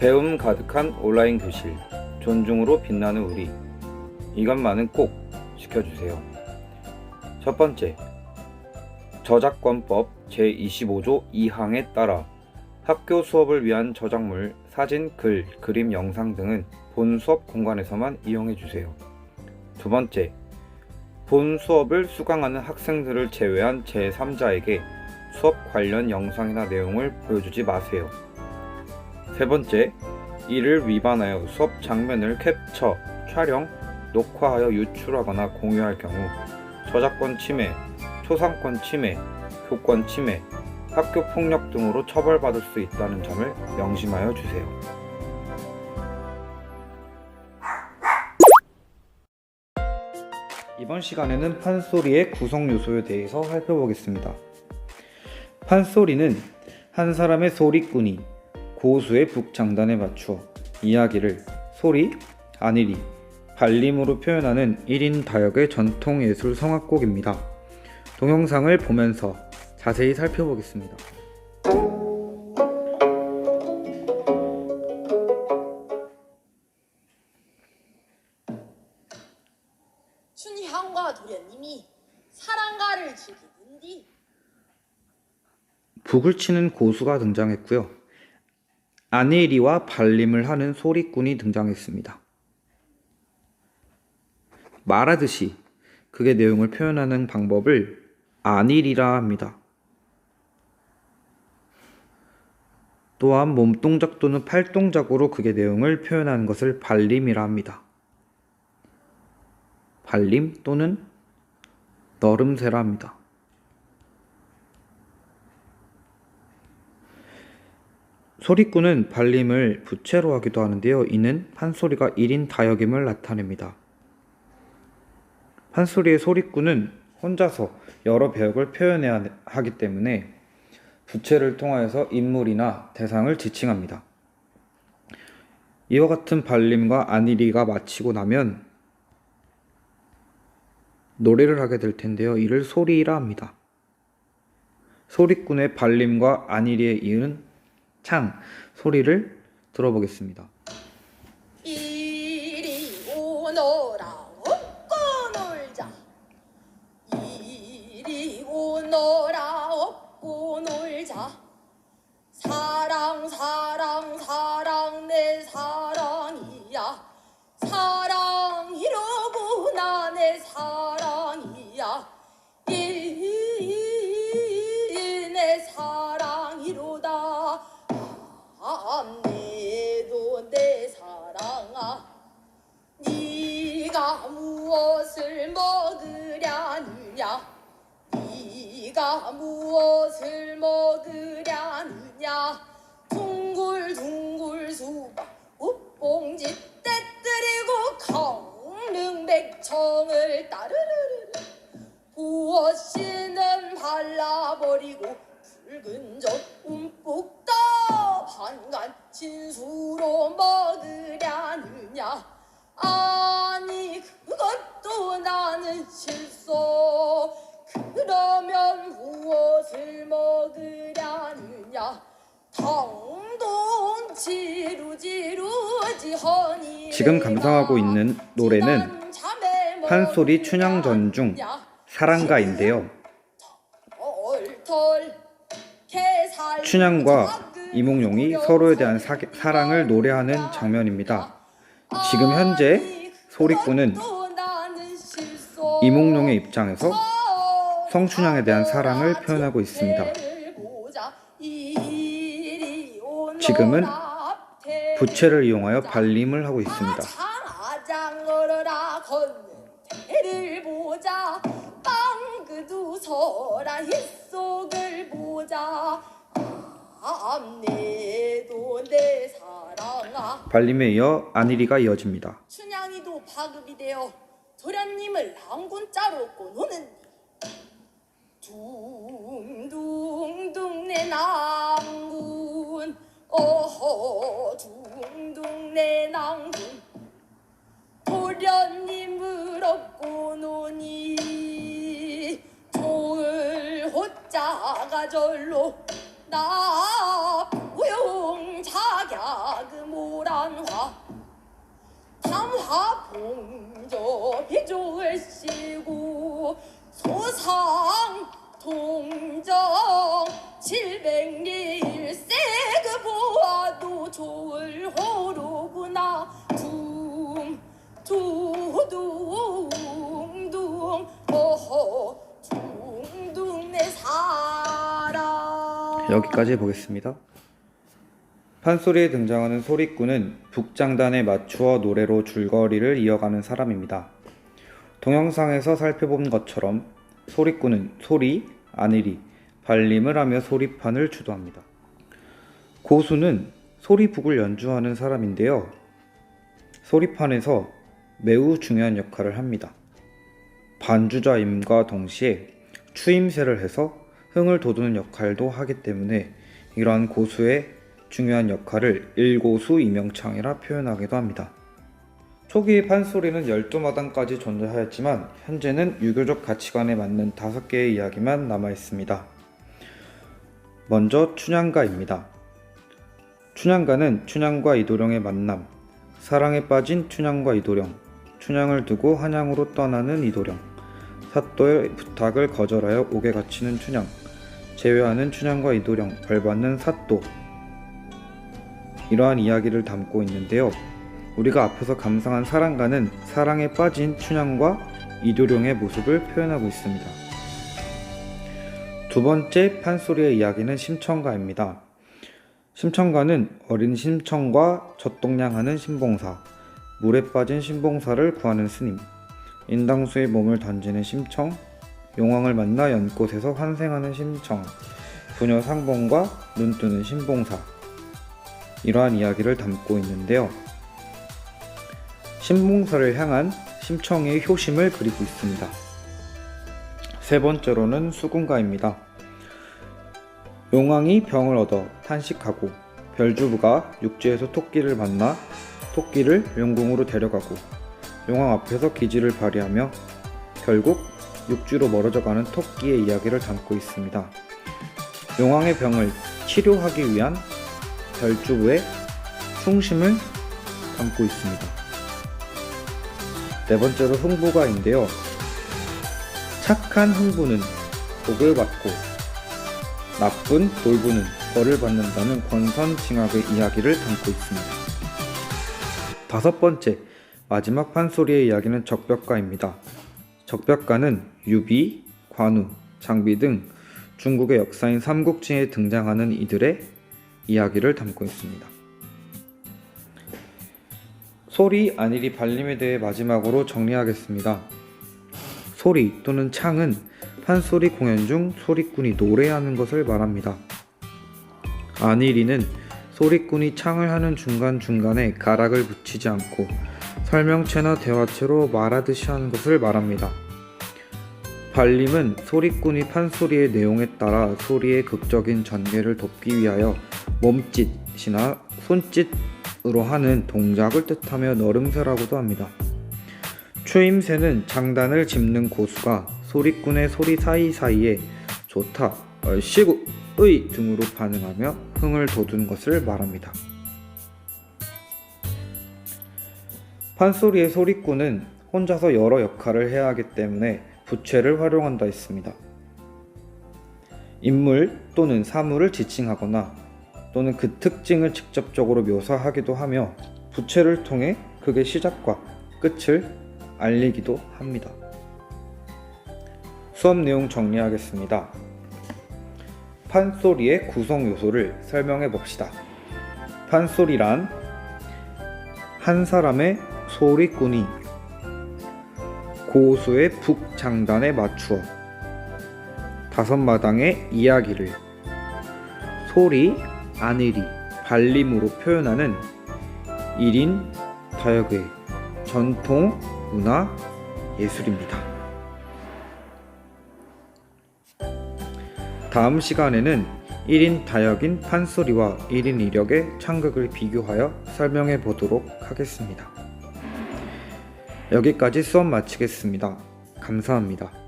배움 가득한 온라인 교실, 존중으로 빛나는 우리. 이것만은 꼭 지켜주세요. 첫 번째, 저작권법 제25조 2항에 따라 학교 수업을 위한 저작물, 사진, 글, 그림, 영상 등은 본 수업 공간에서만 이용해 주세요. 두 번째, 본 수업을 수강하는 학생들을 제외한 제3자에게 수업 관련 영상이나 내용을 보여주지 마세요. 세 번째, 이를 위반하여 수업 장면을 캡처, 촬영, 녹화하여 유출하거나 공유할 경우 저작권 침해, 초상권 침해, 교권 침해, 학교 폭력 등으로 처벌받을 수 있다는 점을 명심하여 주세요. 이번 시간에는 판소리의 구성 요소에 대해서 살펴보겠습니다. 판소리는 한 사람의 소리꾼이 고수의 북장단에 맞추어 이야기를 소리, 안일이, 발림으로 표현하는 1인 다역의 전통 예술 성악곡입니다. 동영상을 보면서 자세히 살펴보겠습니다. 춘향과 도련님이 사랑가를 즐기는디 북을 치는 고수가 등장했고요. 아네리와 발림을 하는 소리꾼이 등장했습니다. 말하듯이 극의 내용을 표현하는 방법을 안일이라 합니다. 또한 몸동작 또는 팔동작으로 극의 내용을 표현하는 것을 발림이라 합니다. 발림 또는 너름새라 합니다. 소리꾼은 발림을 부채로 하기도 하는데요. 이는 판소리가 1인 다역임을 나타냅니다. 판소리의 소리꾼은 혼자서 여러 배역을 표현해야 하기 때문에 부채를 통하여서 인물이나 대상을 지칭합니다. 이와 같은 발림과 안일이가 마치고 나면 노래를 하게 될 텐데요. 이를 소리라 합니다. 소리꾼의 발림과 안일이에 이은 창 소리를 들어보겠습니다. 먹으려느냐? 네가 무엇을 먹으려느냐? 둥글둥글 수박 웃봉지 떼뜨리고 강릉백청을 따르르르 무엇이는 발라버리고 붉은 젖 움푹 떠 반간 진수로 먹으려느냐? 그것도 나는 실소 그러면 무엇을 먹으려느냐 당동지루 지루지 허니 지금 감상하고 있는 노래는 판소리 춘향전 중 사랑가인데요. 춘향과 이몽룡이 서로에 대한 사, 사랑을 노래하는 장면입니다. 지금 현재 소리꾼은 이몽룡의 입장에서 성춘향에 대한 사랑을 표현하고 있습니다. 지금은 부채를 이용하여 발림을 하고 있습니다. 발림에 이어 안일이가 이어집니다. 춘향이도 파급이 되어 도련님을 랑군자로 꼬노는 둥둥둥 내 낭군 어허 둥둥 내 낭군. 도련님을 업고 노니. 종을 호자가 절로 나 부용 자갸 그 삼화봉 조 비조를 씌고 소상 동정 칠백리 세그 보아도 좋을 호로구나 둥둥둥둥 어허 둥둥 내 사랑 여기까지 보겠습니다. 판소리에 등장하는 소리꾼은 북장단에 맞추어 노래로 줄거리를 이어가는 사람입니다. 동영상에서 살펴본 것처럼 소리꾼은 소리, 아니리, 발림을 하며 소리판을 주도합니다. 고수는 소리북을 연주하는 사람인데요. 소리판에서 매우 중요한 역할을 합니다. 반주자임과 동시에 추임새를 해서 흥을 돋우는 역할도 하기 때문에 이러한 고수의 중요한 역할을 일고수 이명창이라 표현하기도 합니다. 초기 판소리는 12마당까지 존재하였지만 현재는 유교적 가치관에 맞는 5개의 이야기만 남아 있습니다. 먼저 춘향가입니다. 춘향가는 춘향과 이도령의 만남, 사랑에 빠진 춘향과 이도령, 춘향을 두고 한양으로 떠나는 이도령, 사또의 부탁을 거절하여 옥에 갇히는 춘향, 제외하는 춘향과 이도령, 벌받는 사또. 이러한 이야기를 담고 있는데요. 우리가 앞에서 감상한 사랑가는 사랑에 빠진 춘향과 이도령의 모습을 표현하고 있습니다. 두 번째 판소리의 이야기는 심청가입니다. 심청가는 어린 심청과 젖동냥하는 신봉사, 물에 빠진 신봉사를 구하는 스님, 인당수의 몸을 던지는 심청, 용왕을 만나 연꽃에서 환생하는 심청, 부녀 상봉과 눈뜨는 신봉사. 이러한 이야기를 담고 있는데요. 신봉사를 향한 심청의 효심을 그리고 있습니다. 세 번째로는 수군가입니다. 용왕이 병을 얻어 탄식하고 별주부가 육지에서 토끼를 만나 토끼를 용궁으로 데려가고 용왕 앞에서 기지를 발휘하며 결국 육지로 멀어져 가는 토끼의 이야기를 담고 있습니다. 용왕의 병을 치료하기 위한 별주부의 충심을 담고 있습니다. 네 번째로 흥부가인데요. 착한 흥부는 복을 받고 나쁜 돌부는 벌을 받는다는 권선징악의 이야기를 담고 있습니다. 다섯 번째, 마지막 판소리의 이야기는 적벽가입니다. 적벽가는 유비, 관우, 장비 등 중국의 역사인 삼국지에 등장하는 이들의 이야기를 담고 있습니다. 소리, 안일이, 발림에 대해 마지막으로 정리하겠습니다. 소리 또는 창은 판소리 공연 중 소리꾼이 노래하는 것을 말합니다. 안일이는 소리꾼이 창을 하는 중간중간에 가락을 붙이지 않고 설명체나 대화체로 말하듯이 하는 것을 말합니다. 발림은 소리꾼이 판소리의 내용에 따라 소리의 극적인 전개를 돕기 위하여 몸짓이나 손짓으로 하는 동작을 뜻하며 너름새라고도 합니다. 추임새는 장단을 짚는 고수가 소리꾼의 소리 사이사이에 좋다, 얼씨구, 의 등으로 반응하며 흥을 돋우는 것을 말합니다. 판소리의 소리꾼은 혼자서 여러 역할을 해야 하기 때문에 부채를 활용한다 했습니다. 인물 또는 사물을 지칭하거나 또는 그 특징을 직접적으로 묘사하기도 하며 부채를 통해 극의 시작과 끝을 알리기도 합니다. 수업 내용 정리하겠습니다. 판소리의 구성 요소를 설명해 봅시다. 판소리란 한 사람의 소리꾼이 고수의 북장단에 맞추어 다섯 마당의 이야기를 소리, 아내리, 발림으로 표현하는 1인 다역의 전통 문화 예술입니다. 다음 시간에는 1인 다역인 판소리와 1인 이력의 창극을 비교하여 설명해 보도록 하겠습니다. 여기까지 수업 마치겠습니다. 감사합니다.